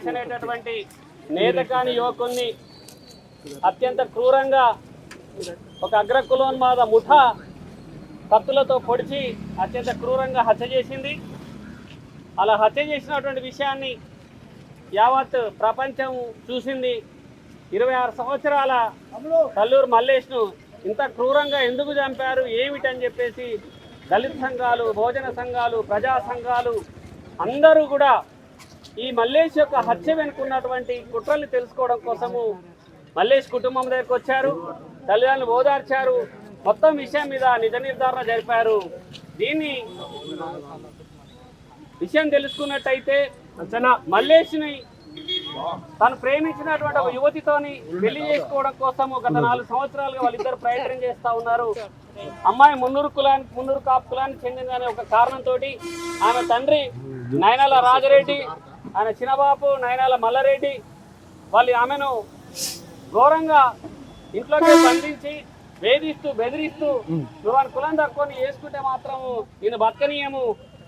మల్లేష్ అనేటటువంటి నేతకాని యువకుల్ని అత్యంత క్రూరంగా ఒక అగ్రకులోన్మాద ముఠా కత్తులతో పొడిచి అత్యంత క్రూరంగా హత్య చేసింది. అలా హత్య చేసినటువంటి విషయాన్ని యావత్ ప్రపంచం చూసింది. ఇరవై ఆరు సంవత్సరాల కల్లూరు మల్లేష్ను ఇంత క్రూరంగా ఎందుకు చంపారు? ఏమిటని చెప్పేసి దళిత సంఘాలు భోజన సంఘాలు ప్రజా సంఘాలు అందరూ కూడా ఈ మల్లేష్ యొక్క హత్య వెనుకున్నటువంటి కుట్రల్ని తెలుసుకోవడం కోసము మల్లేష్ కుటుంబం దగ్గరకు వచ్చారు. తల్లిదండ్రులు ఓదార్చారు. మొత్తం విషయం మీద నిజ నిర్ధారణ జరిపారు. దీన్ని విషయం తెలుసుకున్నట్టయితే మల్లేష్ని తను ప్రేమించినటువంటి ఒక యువతితోని పెళ్ళి చేసుకోవడం కోసము గత నాలుగు సంవత్సరాలుగా వాళ్ళిద్దరు ప్రయత్నం చేస్తూ ఉన్నారు. అమ్మాయి మున్నూరు కులానికి మున్నూరు కాపు కులానికి చెందిందనే ఒక కారణంతో ఆమె తండ్రి నయనల రాజరెడ్డి ఆయన చిన్నబాబు నయనాల మల్లారెడ్డి వాళ్ళు ఆమెను ఘోరంగా ఇంట్లోకి బంధించి వేధిస్తూ బెదిరిస్తూ నువ్వు వాని కులం తక్కువని వేసుకుంటే మాత్రం నేను బతకనీయము.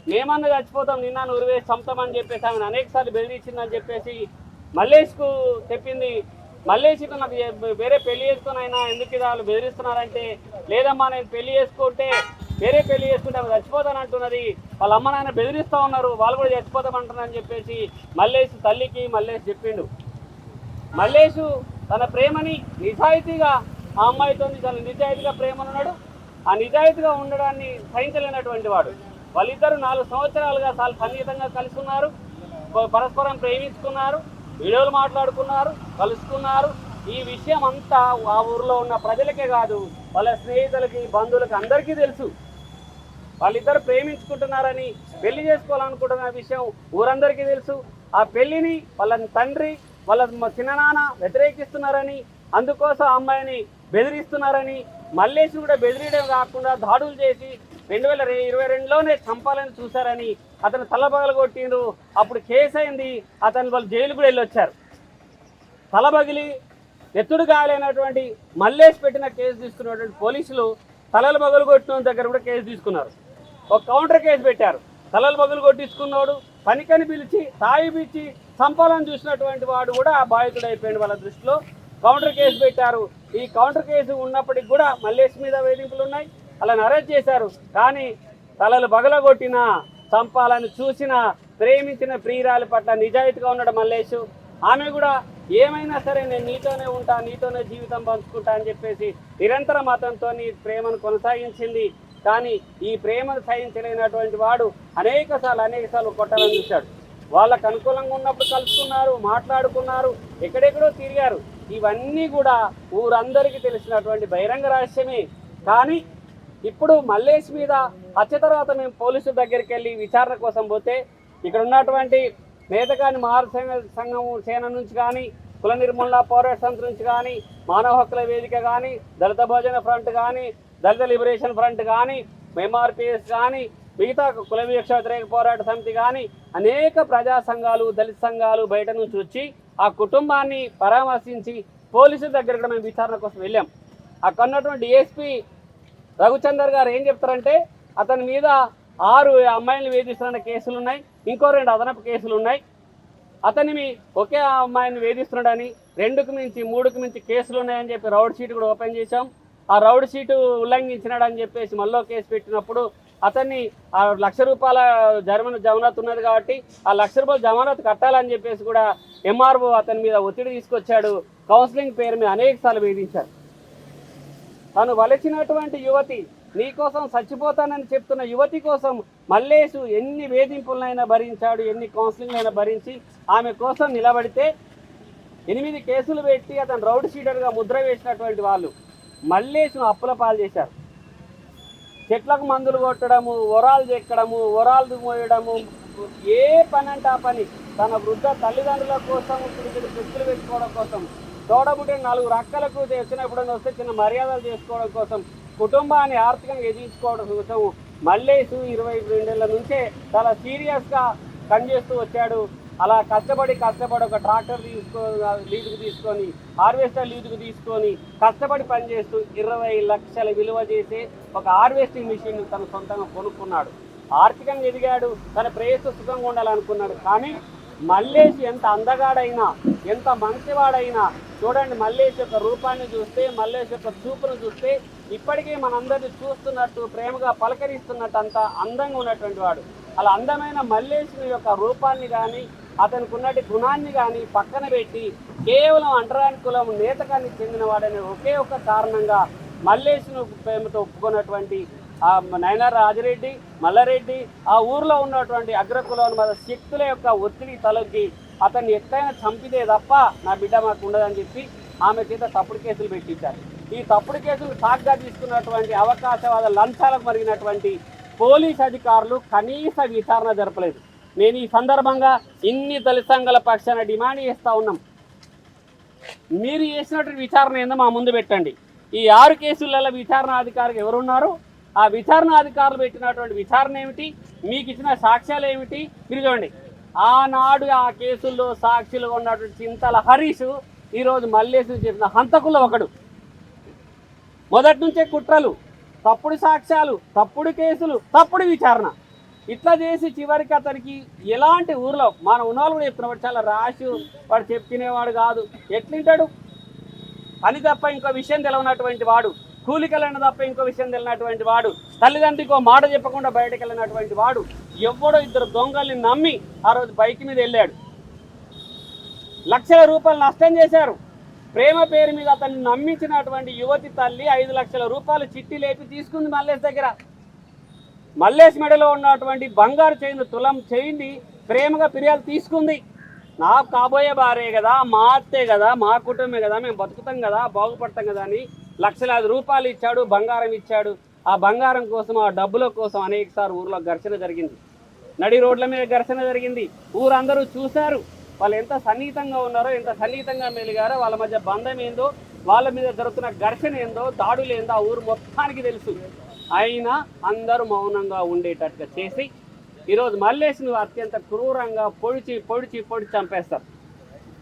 మేమన్నా చచ్చిపోతాం నిన్న నువ్వు వేసి చంపుతామని చెప్పేసి ఆమెను అనేక సార్లు బెదిరించిందని చెప్పేసి మల్లేష్కు చెప్పింది. మల్లేష్కు నాకు వేరే పెళ్ళి చేసుకుని అయినా ఎందుకు ఇది వాళ్ళు బెదిరిస్తున్నారంటే లేదమ్మా నేను పెళ్ళి చేసుకుంటే వేరే పెళ్ళి చేసుకుంటే ఆమె చచ్చిపోతాను అంటున్నది. వాళ్ళ అమ్మ నాయన బెదిరిస్తూ ఉన్నారు. వాళ్ళు కూడా చచ్చిపోతామంటున్నారని చెప్పేసి మల్లేష్ తల్లికి మల్లేష్ చెప్పిండు. మల్లేషు తన ప్రేమని నిజాయితీగా ఆ అమ్మాయితో తన నిజాయితీగా ప్రేమనున్నాడు. ఆ నిజాయితీగా ఉండడాన్ని సహించలేనటువంటి వాడు. వాళ్ళిద్దరు నాలుగు సంవత్సరాలుగా చాలా సన్నిహితంగా కలిసి ఉన్నారు పరస్పరం ప్రేమించుకున్నారు. వీడియోలు మాట్లాడుకున్నారు కలుసుకున్నారు. ఈ విషయం అంతా ఆ ఊర్లో ఉన్న ప్రజలకే కాదు వాళ్ళ స్నేహితులకి బంధువులకి అందరికీ తెలుసు. వాళ్ళిద్దరు ప్రేమించుకుంటున్నారని పెళ్ళి చేసుకోవాలనుకుంటున్న విషయం ఊరందరికీ తెలుసు. ఆ పెళ్ళిని వాళ్ళ తండ్రి వాళ్ళ చిన్ననాన్న వ్యతిరేకిస్తున్నారని అందుకోసం అమ్మాయిని బెదిరిస్తున్నారని మల్లేష్ కూడా బెదిరియడం కాకుండా దాడులు చేసి రెండు వేల ఇరవై రెండులోనే చంపాలని చూశారని అతను తలబగలు కొట్టిండు అప్పుడు కేసు అయింది అతను వాళ్ళు జైలు కూడా వెళ్ళొచ్చారు. తలబగిలి ఎత్తుడు కాలేనటువంటి మల్లేష్ పెట్టిన కేసు తీసుకున్నటువంటి పోలీసులు తలలు మొగలు కొట్టిన దగ్గర కూడా కేసు తీసుకున్నారు. ఒక కౌంటర్ కేసు పెట్టారు. తలలు మొగలు కొట్టించుకున్నాడు పనికని పిలిచి తాయి సంపాలను చూసినటువంటి వాడు కూడా బాధితుడు వాళ్ళ దృష్టిలో. కౌంటర్ కేసు పెట్టారు. ఈ కౌంటర్ కేసు ఉన్నప్పటికి కూడా మల్లేష్ మీద వేధింపులు ఉన్నాయి. అలాని అరెస్ట్ చేశారు. కానీ తలలు బగలగొట్టినా సంపాలను చూసిన ప్రేమించిన ప్రియురాలి పట్ల నిజాయితీగా ఉన్నాడు మల్లేష్. ఆమె కూడా ఏమైనా సరే నేను నీతోనే ఉంటా నీతోనే జీవితం పంచుకుంటా అని చెప్పేసి నిరంతరం అతనితో ప్రేమను కొనసాగించింది. కానీ ఈ ప్రేమను సహించలేనటువంటి వాడు అనేక సార్లు అనేక సార్లు కొట్టాలని చూశాడు. వాళ్ళకు అనుకూలంగా ఉన్నప్పుడు కలుసుకున్నారు మాట్లాడుకున్నారు ఎక్కడెక్కడో తిరిగారు. ఇవన్నీ కూడా ఊరందరికీ తెలిసినటువంటి బహిరంగ రహస్యమే. కానీ ఇప్పుడు మల్లేష్ మీద హత్య తర్వాత మేము పోలీసుల దగ్గరికి వెళ్ళి విచారణ కోసం పోతే ఇక్కడ ఉన్నటువంటి నేతకాని మహార సంఘం సేన నుంచి కానీ కుల నిర్మూలన పోరాట సమితి నుంచి కానీ మానవ హక్కుల వేదిక కానీ దళిత భోజన ఫ్రంట్ కానీ దళిత లిబరేషన్ ఫ్రంట్ కానీ ఎంఆర్పిఎస్ కానీ మిగతా కుల వివక్ష వ్యతిరేక పోరాట సమితి కానీ అనేక ప్రజా సంఘాలు దళిత సంఘాలు బయట నుంచి వచ్చి ఆ కుటుంబాన్ని పరామర్శించి పోలీసుల దగ్గర కూడా మేము విచారణ కోసం వెళ్ళాం. అక్కడ ఉన్నటువంటి డిఎస్పీ రఘుచందర్ గారు ఏం చెప్తారంటే అతని మీద ఆరు అమ్మాయిలను వేధిస్తున్న కేసులు ఉన్నాయి. ఇంకో రెండు అదనపు కేసులు ఉన్నాయి. అతని మీ ఒకే అమ్మాయిని వేధిస్తున్నాడని రెండుకు మించి మూడుకు మించి కేసులు ఉన్నాయని చెప్పి రౌడ్ షీట్ కూడా ఓపెన్ చేశాం. ఆ రౌడ్ షీటు ఉల్లంఘించినాడని చెప్పేసి మళ్ళీ కేసు పెట్టినప్పుడు అతన్ని ఆ లక్ష రూపాయల జర్మన్ జమానత్ ఉన్నది కాబట్టి ఆ లక్ష రూపాయల జమానత్ కట్టాలని చెప్పేసి కూడా ఎంఆర్ఓ అతని మీద ఒత్తిడి తీసుకొచ్చాడు. కౌన్సిలింగ్ పేరు మీద అనేక సార్లు వేధించారు. తను వలచినటువంటి యువతి నీకోసం చచ్చిపోతానని చెప్తున్న యువతి కోసం మల్లేషు ఎన్ని వేధింపులనైనా భరించాడు ఎన్ని కౌన్సిలింగ్ అయినా భరించి ఆమె కోసం నిలబడితే ఎనిమిది కేసులు పెట్టి అతను రౌడ్ షీటర్గా ముద్ర వేసినటువంటి వాళ్ళు మల్లేషును అప్పుల పాలు చేశారు. చెట్లకు మందులు కొట్టడము ఒరాలు చెక్కడము ఒరాలు మోయడము ఏ పని అంటే ఆ పని. తన వృద్ధ తల్లిదండ్రుల కోసం చిన్న చెక్కులు పెట్టుకోవడం కోసం తోడబుట్టిన నలుగురు అక్కలకు వచ్చినప్పుడు వస్తే చిన్న మర్యాదలు చేసుకోవడం కోసం కుటుంబాన్ని ఆర్థికంగా ఎదిగించుకోవడం కోసం మల్లేసు ఇరవై రెండేళ్ళ నుంచే చాలా సీరియస్గా పనిచేస్తూ వచ్చాడు. అలా కష్టపడి కష్టపడి ఒక ట్రాక్టర్ తీసుకో లీజుకు తీసుకొని హార్వెస్టర్ లీజుకు తీసుకొని కష్టపడి పనిచేస్తూ ఇరవై లక్షల విలువ చేసే ఒక హార్వెస్టింగ్ మిషన్ తను సొంతంగా కొనుక్కున్నాడు. ఆర్థికంగా ఎదిగాడు తన ప్రేయస్సు సుఖంగా ఉండాలనుకున్నాడు. కానీ మల్లేష్ ఎంత అందగాడైనా ఎంత మంచివాడైనా చూడండి మల్లేష్ యొక్క రూపాన్ని చూస్తే మల్లేష్ యొక్క చూపును చూస్తే ఇప్పటికీ మనందరిని చూస్తున్నట్టు ప్రేమగా పలకరిస్తున్నట్టు అంత అందంగా ఉన్నటువంటి వాడు. అలా అందమైన మల్లేష్ యొక్క రూపాన్ని కానీ అతనికి ఉన్నటి గుణాన్ని కానీ పక్కన పెట్టి కేవలం అంటరాని కులం నేతకానికి చెందిన వాడనే ఒకే ఒక కారణంగా మల్లేష్ను ప్రేమతో ఒప్పుకున్నటువంటి ఆ నయనార్ రాజిరెడ్డి మల్లారెడ్డి ఆ ఊర్లో ఉన్నటువంటి అగ్రకులం మన శక్తుల యొక్క ఒత్తిడి తలొగ్గి అతన్ని ఎట్లయినా చంపితే తప్ప నా బిడ్డ మాకు ఉండదని చెప్పి ఆమె చేత తప్పుడు కేసులు పెట్టించారు. ఈ తప్పుడు కేసులు సాగ్గా తీసుకున్నటువంటి అవకాశవాద లంచాలకు మరిగినటువంటి పోలీస్ అధికారులు కనీస విచారణ జరపలేదు. నేను ఈ సందర్భంగా ఇన్ని దళిత సంఘాల పక్షాన డిమాండ్ చేస్తా ఉన్నాం. మీరు చేసినటువంటి విచారణ ఏందో మా ముందు పెట్టండి. ఈ ఆరు కేసులలో విచారణ అధికారికి ఎవరున్నారు? ఆ విచారణ అధికారులు పెట్టినటువంటి విచారణ ఏమిటి? మీకు ఇచ్చిన సాక్ష్యాలు ఏమిటి? మీరు చూడండి. ఆనాడు ఆ కేసుల్లో సాక్షులుగా ఉన్నటువంటి చింతల హరీష్ ఈరోజు మల్లేశ్వరి చెప్పిన హంతకుల్లో ఒకడు. మొదటి నుంచే కుట్రలు తప్పుడు సాక్ష్యాలు తప్పుడు కేసులు తప్పుడు విచారణ. ఇట్లా చేసి చివరికి అతనికి ఎలాంటి ఊర్లో మన ఉన్నవాళ్ళు కూడా చెప్తున్నారు చాలా రాశి వాడు చెప్పుకునేవాడు కాదు. ఎట్లుంటాడు? అని తప్ప ఇంకో విషయం తెలవనటువంటి వాడు. కూలికలను తప్ప ఇంకో విషయం తెలియనటువంటి వాడు తల్లిదండ్రికి ఒక మాట చెప్పకుండా బయటకు వెళ్ళినటువంటి వాడు ఎవడో ఇద్దరు దొంగల్ని నమ్మి ఆ రోజు బైక్ మీద వెళ్ళాడు. లక్షల రూపాయలు నష్టం చేశారు. ప్రేమ పేరు మీద అతన్ని నమ్మించినటువంటి యువతి తల్లి ఐదు లక్షల రూపాయలు చిట్టి లేపి తీసుకుంది మల్లేష్ దగ్గర. మల్లేష్ మెడలో ఉన్నటువంటి బంగారు చైన్ తులం చేయింది ప్రేమగా ఫిర్యాదు తీసుకుంది. నా కాబోయే భార్య కదా మా అత్తే కదా మా కుటుంబమే కదా మేము బతుకుతాం కదా బాగుపడతాం కదా అని లక్షలాది రూపాయలు ఇచ్చాడు బంగారం ఇచ్చాడు. ఆ బంగారం కోసం ఆ డబ్బుల కోసం అనేక సార్లు ఊర్లో ఘర్షణ జరిగింది. నడి రోడ్ల మీద ఘర్షణ జరిగింది. ఊరందరూ చూశారు. వాళ్ళు ఎంత సన్నిహితంగా ఉన్నారో ఎంత సన్నిహితంగా మెలిగారో వాళ్ళ మధ్య బంధం ఏందో వాళ్ళ మీద జరుగుతున్న ఘర్షణ ఏందో దాడులు ఏందో ఆ ఊరు మొత్తానికి తెలుసు. అయినా అందరూ మౌనంగా ఉండేటట్టుగా చేసి ఈరోజు మల్లేష్ను అత్యంత క్రూరంగా పొడిచి పొడిచి పొడిచి చంపేస్తారు.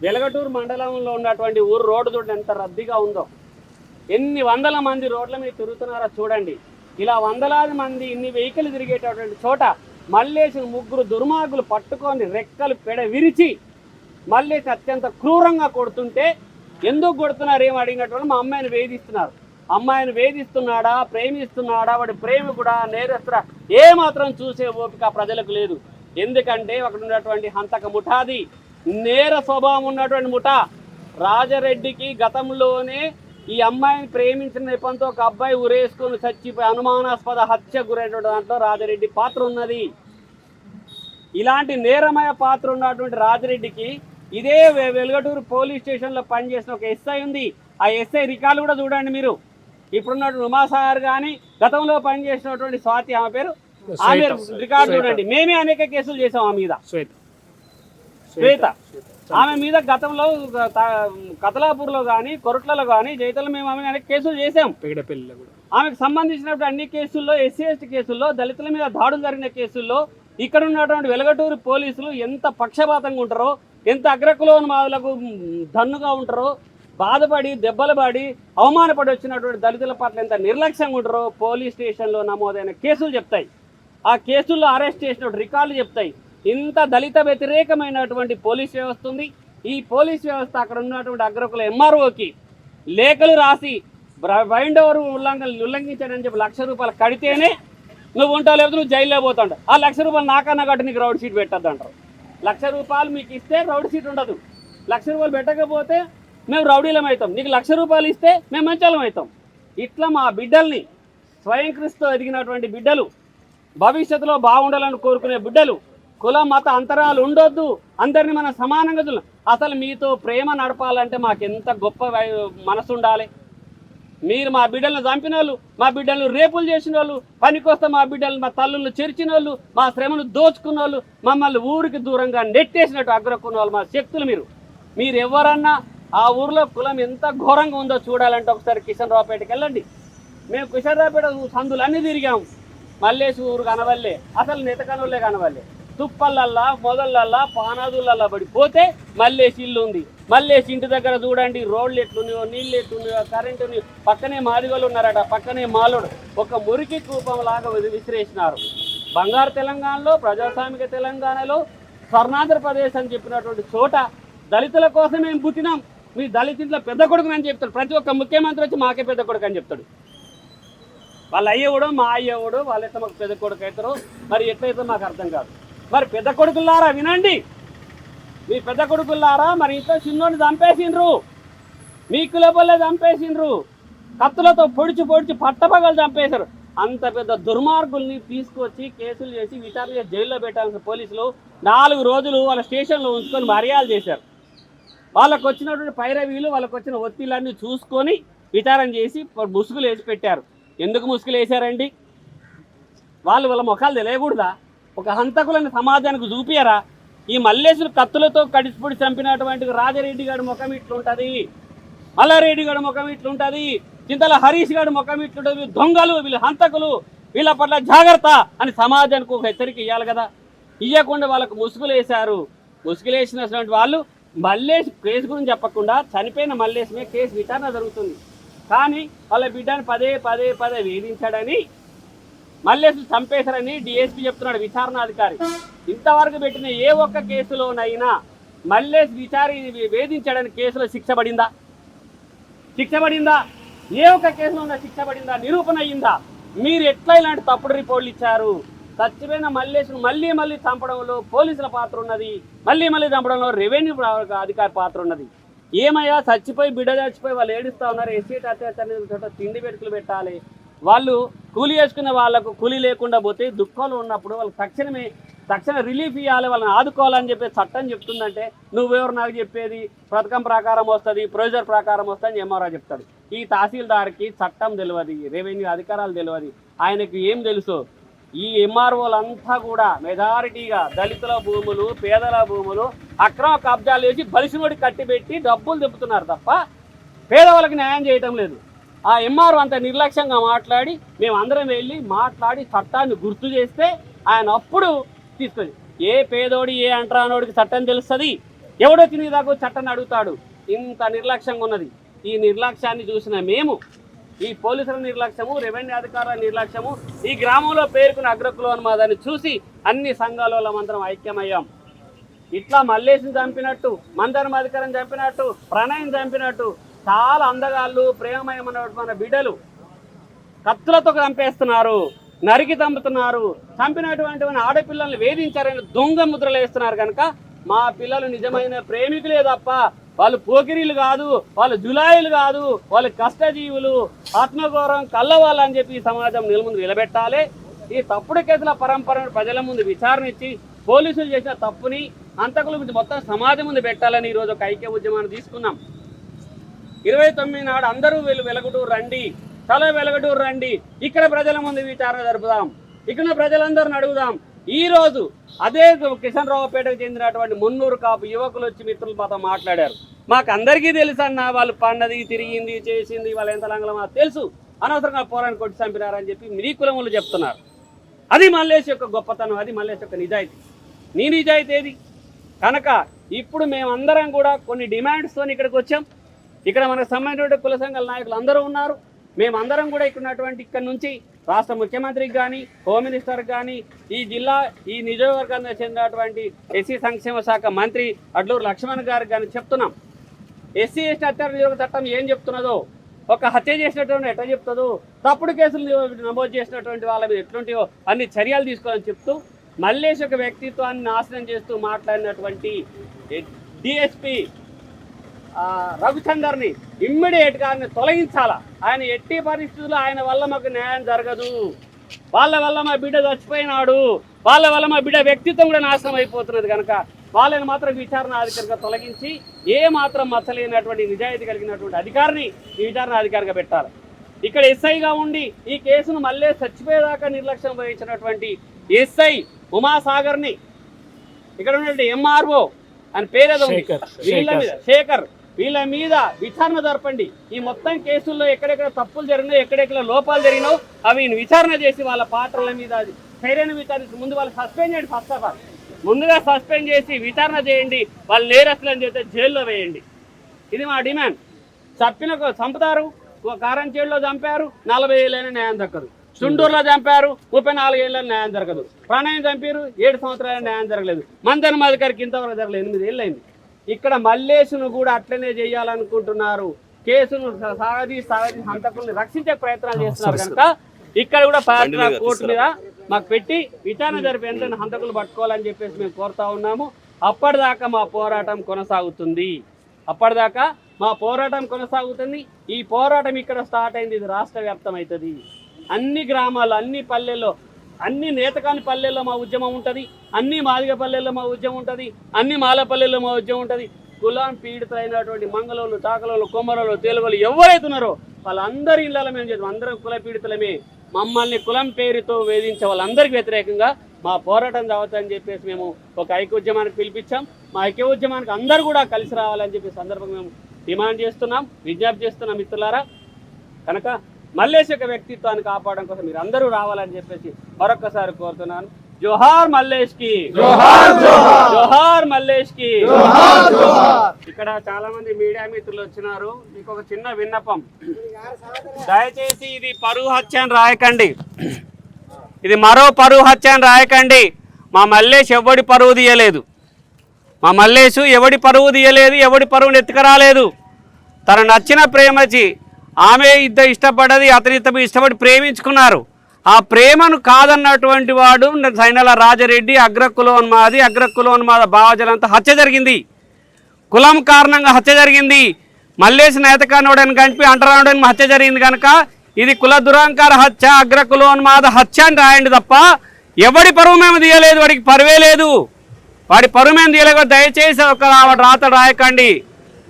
వెలగటూరు మండలంలో ఉన్నటువంటి ఊరు రోడ్డు చూడండి ఎంత రద్దీగా ఉందో. ఎన్ని వందల మంది రోడ్ల మీద తిరుగుతున్నారో చూడండి. ఇలా వందలాది మంది ఇన్ని వెహికల్ తిరిగేటటువంటి చోట మల్లేసిన ముగ్గురు దుర్మార్గులు పట్టుకొని రెక్కలు పెడ విరిచి మల్లేసి అత్యంత క్రూరంగా కొడుతుంటే ఎందుకు కొడుతున్నారు? ఏం అడిగినటువంటి మా అమ్మాయిని వేధిస్తున్నారు. అమ్మాయిని వేధిస్తున్నాడా? ప్రేమిస్తున్నాడా? వాడి ప్రేమ కూడా నేరస్తుడా ఏమాత్రం చూసే ఓపిక ప్రజలకు లేదు. ఎందుకంటే అక్కడ ఉన్నటువంటి హంతక ముఠాది నేర స్వభావం ఉన్నటువంటి ముఠా. రాజరెడ్డికి గతంలోనే ఈ అమ్మాయిని ప్రేమించిన నెపంతో ఒక అబ్బాయి ఉరేసుకొని చచ్చిపోయి అనుమానాస్పద హత్య గురైనటువంటి దాంట్లో రాజరెడ్డి పాత్ర ఉన్నది. ఇలాంటి నేరమయ పాత్ర ఉన్నటువంటి రాజరెడ్డికి ఇదే వెలుగటూరు పోలీస్ స్టేషన్లో పనిచేసిన ఒక ఎస్ఐ ఉంది. ఆ ఎస్ఐ రికార్డు కూడా చూడండి మీరు. ఇప్పుడున్నటువంటి ఉమాసాగర్ కానీ గతంలో పనిచేసినటువంటి స్వాతి ఆమె పేరు? ఆమె రికార్డు చూడండి. మేమే అనేక కేసులు చేసాం ఆమె మీద. శ్వేత. శ్వేత. ఆమె మీద గతంలో కతలాపూర్లో కానీ కొరట్లలో కానీ జైతల్లో మేము ఆమె అనేక కేసులు చేసాం పెగడపల్లిలో కూడా. ఆమెకు సంబంధించినటువంటి అన్ని కేసుల్లో ఎస్సీ ఎస్టీ కేసుల్లో దళితుల మీద దాడులు జరిగిన కేసుల్లో ఇక్కడ ఉన్నటువంటి వెలగటూరు పోలీసులు ఎంత పక్షపాతంగా ఉంటారో ఎంత అగ్రకులోని మాదులకు దన్నుగా ఉంటారో బాధపడి దెబ్బలు పడి అవమానపడి వచ్చినటువంటి దళితుల పట్ల ఎంత నిర్లక్ష్యంగా ఉంటారో పోలీస్ స్టేషన్లో నమోదైన కేసులు చెప్తాయి. ఆ కేసుల్లో అరెస్ట్ చేసిన రికార్డులు చెప్తాయి. ఇంత దళిత వ్యతిరేకమైనటువంటి పోలీస్ వ్యవస్థ ఉంది. ఈ పోలీస్ వ్యవస్థ అక్కడ ఉన్నటువంటి అగ్రకుల ఎంఆర్ఓకి లేఖలు రాసి బ్ర- ఓవర్ ఉల్లంఘన ఉల్లంఘించాడని చెప్పి లక్ష రూపాయలు కడితేనే నువ్వు ఉంటావు లేకపోతే నువ్వు జైల్లో పోతాడు ఆ లక్ష రూపాయలు నాకన్నా కట్టి నీకు రౌడ్ షీట్ పెట్టద్దు అంటారు లక్ష రూపాయలు మీకు ఇస్తే రౌడ్ షీట్ ఉండదు. లక్ష రూపాయలు పెట్టకపోతే మేము రౌడీలం అవుతాం. నీకు లక్ష రూపాయలు ఇస్తే మేము మంచాలం అవుతాం. ఇట్లా మా బిడ్డల్ని స్వయం క్రిస్తు ఎదిగినటువంటి బిడ్డలు భవిష్యత్తులో బాగుండాలని కోరుకునే బిడ్డలు కుల మత అంతరాలు ఉండొద్దు. అందరిని మనం సమానంగా చూడాలి. అసలు మీతో ప్రేమ నడపాలంటే మాకు ఎంత గొప్ప మనసు ఉండాలి మీరు మా బిడ్డలను చంపిన వాళ్ళు మా బిడ్డలను రేపులు చేసిన వాళ్ళు పనికొస్తే మా బిడ్డలు మా తల్లులను చెరిచిన వాళ్ళు మా శ్రమను దోచుకున్న వాళ్ళు మమ్మల్ని ఊరికి దూరంగా నెట్టేసినట్టు అగ్రకున్న వాళ్ళు మా శక్తులు మీరు. మీరు ఎవరన్నా ఆ ఊర్లో కులం ఎంత ఘోరంగా ఉందో చూడాలంటే ఒకసారి కిషన్ రావుపేటకి వెళ్ళండి. మేము కిషన్ రావుపేట సందులు అన్నీ తిరిగాం. మల్లేసి ఊరు కనవల్లే అసలు నెతకనులే కనవల్లే తుప్పలల్లా మొదలల్లా పానాదులల్లా పడిపోతే మల్లేసి ఇల్లు ఉంది. మల్లేసి ఇంటి దగ్గర చూడండి రోడ్లు ఎట్లున్నాయో నీళ్ళు ఎట్లున్నాయో కరెంటు ఉన్నాయో. పక్కనే మాదిగలు ఉన్నారట పక్కనే మాలోడు. ఒక మురికి కూపం లాగా విసిరేసినారు. బంగారు తెలంగాణలో ప్రజాస్వామిక తెలంగాణలో స్వర్ణాంధ్రప్రదేశ్ అని చెప్పినటువంటి చోట దళితుల కోసం మేము పుట్టినాం. మీ దళితుల పెద్ద కొడుకు అని చెప్తాడు. ప్రతి ఒక్క ముఖ్యమంత్రి వచ్చి మాకే పెద్ద కొడుకు అని చెప్తాడు. వాళ్ళ అయ్యేవాడు మా అయ్యేవాడు వాళ్ళైతే మాకు పెద్ద కొడుకు అవుతారు మరి ఎట్లయితే మాకు అర్థం కాదు. మరి పెద్ద కొడుకులారా వినండి. మీ పెద్ద కొడుకులారా మరి ఇంట్లో చిన్నోడిని చంపేసిండ్రు. మీ కులబల్లే చంపేసిండ్రు. కత్తులతో పొడిచి పొడిచి పట్టపగలు చంపేశారు. అంత పెద్ద దుర్మార్గుల్ని తీసుకొచ్చి కేసులు చేసి విచారణ చేసి జైల్లో పెట్టాల్సిన పోలీసులు నాలుగు రోజులు వాళ్ళ స్టేషన్లో ఉంచుకొని మర్యాద చేశారు. వాళ్ళకు వచ్చినటువంటి పైరవీలు వాళ్ళకు వచ్చిన ఒత్తిళ్ళన్నీ చూసుకొని విచారణ చేసి ముసుగులు వేసి పెట్టారు. ఎందుకు ముసుగులు వేశారండి వాళ్ళు వాళ్ళ ముఖాలు తెలియకూడదా? ఒక హంతకులని సమాజానికి చూపియరా? ఈ మల్లేశులు కత్తులతో కడిసిపొడి చంపినటువంటి రాజారెడ్డి గారి ముఖం ఇట్లుంటుంది. మల్లారెడ్డి గారి ముఖం ఇట్లుంటుంది. చింతల హరీష్ గారి ముఖం ఇట్లుంటుంది. వీళ్ళు దొంగలు వీళ్ళు హంతకులు వీళ్ళ పట్ల జాగ్రత్త అని సమాజానికి ఒక హెచ్చరిక ఇవ్వాలి కదా. ఇవ్వకుండా వాళ్ళకు ముసుగులు వేశారు వాళ్ళు మల్లేష్ కేసు గురించి చెప్పకుండా చనిపోయిన మల్లేష్ మీద కేసు విచారణ జరుగుతుంది. కానీ వాళ్ళ బిడ్డని పదే పదే పదే వేధించాడని మల్లేష్ చంపేశారని డిఎస్పీ చెప్తున్నాడు విచారణాధికారి ఇంతవరకు పెట్టిన ఏ ఒక్క కేసులోనైనా మల్లేష్ విచారి వేధించాడని కేసులో శిక్ష పడిందా? శిక్ష పడిందా? ఏ ఒక్క కేసులో ఉన్న శిక్ష పడిందా? నిరూపణ అయ్యిందా మీరు ఎట్లా ఇలాంటి తప్పుడు రిపోర్ట్లు ఇచ్చారు? చచ్చిపోయిన మల్లేష్ను మళ్ళీ మళ్ళీ చంపడంలో పోలీసుల పాత్ర ఉన్నది. మళ్ళీ మళ్ళీ చంపడంలో రెవెన్యూ అధికారి పాత్ర ఉన్నది. ఏమయ్యా? చచ్చిపోయి బిడ్డ చచ్చిపోయి వాళ్ళు ఏడుస్తూ ఉన్నారు. ఎస్సీట్ అత్యాచారం చోట తిండి పెట్టుకులు పెట్టాలి. వాళ్ళు కూలి చేసుకునే వాళ్ళకు కూలి లేకుండా పోతే దుఃఖంలో ఉన్నప్పుడు వాళ్ళకి తక్షణమే తక్షణ రిలీఫ్ ఇవ్వాలి వాళ్ళని ఆదుకోవాలని చెప్పి చట్టం చెప్తుందంటే నువ్వెవరు నాకు చెప్పేది? పథకం ప్రకారం వస్తుంది ప్రొజర్ ప్రకారం వస్తుంది ఎంఆర్ఓ చెప్తాడు. ఈ తహసీల్దార్కి చట్టం తెలియదు రెవెన్యూ అధికారాలు తెలియదు. ఆయనకు ఏం తెలుసు? ఈ ఎంఆర్ఓలంతా కూడా మెజారిటీగా దళితుల భూములు పేదల భూములు అక్రమ కబ్జాలు వేసి బలిసినోడి కట్టిపెట్టి డబ్బులు తిప్పుతున్నారు తప్ప పేదవాళ్ళకి న్యాయం చేయటం లేదు. ఆ ఎంఆర్ అంత నిర్లక్ష్యంగా మాట్లాడి మేము అందరం వెళ్ళి మాట్లాడి చట్టాన్ని గుర్తు చేస్తే ఆయన అప్పుడు తీసుకొని ఏ పేదోడి ఏ అంటరానోడికి చట్టం తెలుస్తుంది? ఎవడో తిని దాకా చట్టాన్ని అడుగుతాడు. ఇంత నిర్లక్ష్యంగా ఉన్నది. ఈ నిర్లక్ష్యాన్ని చూసిన మేము ఈ పోలీసుల నిర్లక్ష్యము రెవెన్యూ అధికారుల నిర్లక్ష్యము ఈ గ్రామంలో పేరుకున్న అగ్రకులు మాదని చూసి అన్ని సంఘాల వాళ్ళమందరం ఐక్యమయ్యాం. ఇట్లా మల్లేసిని చంపినట్టు మందరం అధికారం చంపినట్టు ప్రణయం చంపినట్టు చాలా అందగాళ్ళు ప్రేమయమైనటువంటి బిడ్డలు కత్తులతో చంపేస్తున్నారు నరికి చంపుతున్నారు చంపినటువంటి ఆడపిల్లల్ని వేధించారని దొంగ ముద్రలు వేస్తున్నారు కనుక మా పిల్లలు నిజమైన ప్రేమికులే తప్ప వాళ్ళు పోకిరీలు కాదు వాళ్ళు జులాయిలు కాదు వాళ్ళు కష్టజీవులు ఆత్మగౌరవం కల్లవాళ్ళు అని చెప్పి ఈ సమాజం నిలముందు నిలబెట్టాలి. ఈ తప్పుడు కేసుల పరంపరను ప్రజల ముందు విచారణ ఇచ్చి పోలీసులు చేసిన తప్పుని అంతకుల ముందు మొత్తం సమాజం ముందు పెట్టాలని ఈరోజు ఒక ఐక్య ఉద్యమాన్ని తీసుకున్నాం. ఇరవై తొమ్మిది నాడు అందరూ వీళ్ళు వెలగటూరు రండి. తల వెలగటూరు రండి. ఇక్కడ ప్రజల ముందు విచారణ జరుపుదాం. ఇక్కడ ప్రజలందరిని అడుగుదాం. ఈ రోజు అదే కిషన్ రావుపేటకు చెందినటువంటి మున్నూరు కాపు యువకులు వచ్చి మిత్రులు మాతో మాట్లాడారు. మాకు అందరికీ తెలుసు అన్న వాళ్ళు పండది తిరిగింది చేసింది వాళ్ళు ఎంత లంగల తెలుసు. అనవసరంగా పోరాని కొట్టి చంపినారని చెప్పి మీ కులములు చెప్తున్నారు. అది మల్లేష్ యొక్క గొప్పతనం అది మల్లేష్ యొక్క నిజాయితీ. నీ నిజాయితీ ఏది? కనుక ఇప్పుడు మేమందరం కూడా కొన్ని డిమాండ్స్తో ఇక్కడికి వచ్చాం. ఇక్కడ మనకు సంబంధించిన కుల సంఘాల నాయకులు అందరూ ఉన్నారు. మేమందరం కూడా ఇక్కడ ఉన్నటువంటి ఇక్కడ నుంచి రాష్ట్ర ముఖ్యమంత్రికి కానీ హోమ్ మినిస్టర్కి కానీ ఈ జిల్లా ఈ నియోజకవర్గానికి చెందినటువంటి ఎస్సీ సంక్షేమ శాఖ మంత్రి అడ్లూరు లక్ష్మణ్ గారికి కానీ చెప్తున్నాం. ఎస్సీ ఎస్టీ అత్యాచార నిరోధక చట్టం ఏం చెప్తున్నదో ఒక హత్య చేసినటువంటి ఎట్లా చెప్తుందో తప్పుడు కేసులు నమోదు చేసినటువంటి వాళ్ళ మీద ఎట్లుంటాయో అన్ని చర్యలు తీసుకోవాలని చెప్తూ మల్లేష్ యొక్క వ్యక్తిత్వాన్ని నాశనం చేస్తూ మాట్లాడినటువంటి డిఎస్పి రవిచందర్ని ఇమ్మీడియట్గా ఆయన తొలగించాలా? ఆయన ఎట్టి పరిస్థితుల్లో ఆయన వల్ల మాకు న్యాయం జరగదు. వాళ్ళ వల్ల మా బిడ్డ చచ్చిపోయినాడు. వాళ్ళ వల్ల మా బిడ్డ వ్యక్తిత్వం కూడా నాశనం అయిపోతున్నది కనుక వాళ్ళని మాత్రం విచారణ అధికారిగా తొలగించి ఏ మాత్రం మచ్చలేనటువంటి నిజాయితీ కలిగినటువంటి అధికారిని ఈ విచారణ అధికారిగా పెట్టాలి. ఇక్కడ ఎస్ఐగా ఉండి ఈ కేసును మళ్ళీ చచ్చిపోయేదాకా నిర్లక్ష్యం వహించినటువంటి ఎస్ఐ ఉమాసాగర్ని ఇక్కడ ఉన్నటువంటి ఎంఆర్ఓ అని పేరేదో ఉంది. శేఖర్, వీళ్ళ మీద విచారణ జరపండి. ఈ మొత్తం కేసుల్లో ఎక్కడెక్కడ తప్పులు జరిగినాయో ఎక్కడెక్కడ లోపాలు జరిగినాయో అవి విచారణ చేసి వాళ్ళ పాత్రల మీద అది సరైన విచారించి ముందు వాళ్ళు సస్పెండ్ చేయండి ఫస్ట్ ఆఫ్ ఆల్ ముందుగా సస్పెండ్ చేసి విచారణ చేయండి. వాళ్ళు నేరస్తులని చేస్తే చెప్తే జైల్లో వేయండి. ఇది మా డిమాండ్. చంపిన చంపుతారు ఒక కారం చంపారు నలభై ఏళ్ళైనా న్యాయం దక్కదు. చుండూరులో చంపారు ముప్పై నాలుగేళ్ళ న్యాయం జరగదు ప్రణయం చంపారు ఏడు సంవత్సరాల న్యాయం జరగలేదు. మందన మధుకరికి ఇంతవరకు జరగలేదు ఎనిమిది ఏళ్ళు అయింది ఇక్కడ మల్లేషును కూడా అట్లనే చేయాలనుకుంటున్నారు. కేసును సాగదీ సాగదీ హంతకుల్ని రక్షించే ప్రయత్నాలు చేస్తున్నారు కనుక ఇక్కడ కూడా పాట్రా కోర్టు మీద మాకు పెట్టి విచారణ జరిపి ఎంత హంతకులు పట్టుకోవాలని చెప్పేసి మేము కోరుతా ఉన్నాము. అప్పటిదాకా మా పోరాటం కొనసాగుతుంది. అప్పటిదాకా మా పోరాటం కొనసాగుతుంది. ఈ పోరాటం ఇక్కడ స్టార్ట్ అయింది. ఇది రాష్ట్ర వ్యాప్తం అవుతుంది. అన్ని గ్రామాలు అన్ని పల్లెల్లో అన్ని నేతకాని పల్లెల్లో మా ఉద్యమం ఉంటుంది అన్ని మాదిగ పల్లెల్లో మా ఉద్యమం ఉంటుంది అన్ని మాలపల్లెల్లో మా ఉద్యమం ఉంటుంది. కులాం పీడితులైనటువంటి మంగళోళ్ళు చాకలోళ్ళు కొమ్మరోళ్ళు తెలుగులు ఎవరైతే ఉన్నారో వాళ్ళందరి ఇళ్ళలో మేము చేద్దాం అందరం కుల పీడితులమే. మమ్మల్ని కులం పేరుతో వేధించే వాళ్ళందరికీ వ్యతిరేకంగా మా పోరాటం రావద్దని చెప్పేసి మేము ఒక ఐక్యోద్యమానికి పిలిపించాం. మా ఐక్య ఉద్యమానికి అందరూ కూడా కలిసి రావాలని చెప్పి సందర్భంగా మేము డిమాండ్ చేస్తున్నాం విజ్ఞప్తి చేస్తున్నాం మిత్రులారా. కనుక మల్లేష్ యొక్క వ్యక్తిత్వాన్ని కాపాడడం కోసం మీరు అందరూ రావాలని చెప్పేసి మరొకసారి కోరుతున్నాను. జోహార్ మల్లేష్కి జోహార్. మల్లేష్కి ఇక్కడ చాలా మంది మీడియా మిత్రులు వచ్చినారు. మీకు ఒక చిన్న విన్నపం. దయచేసి ఇది పరువు హత్య అని రాయకండి. ఇది మరో పరువు హత్య అని రాయకండి. మా మల్లేష్ ఎవడి పరువు తీయలేదు? మా మల్లేషు ఎవడి పరువు తీయలేదు? ఎవడి పరువుని ఎత్తుకరాలేదు తన నచ్చిన ప్రేమచి ఆమె ఇద్దరు ఇష్టపడది అతని ఇద్దరు ఇష్టపడి ప్రేమించుకున్నారు. ఆ ప్రేమను కాదన్నటువంటి వాడు సైనల రాజరెడ్డి అగ్రకులోన్మాది అగ్రకులోన్మాద భావజలంతా హత్య జరిగింది. కులం కారణంగా హత్య జరిగింది. మల్లేసి నేతకానోడని కనిపి అంటరానోడని హత్య జరిగింది కనుక ఇది కుల దురాంకార హత్య అగ్రకులోన్మాద హత్య అని రాయండి తప్ప ఎవడి పరువు మేము తీయలేదు వాడికి పరువే లేదు. వాడి పరువు మేము తీయలేదు దయచేసి ఒక రాత రాయకండి.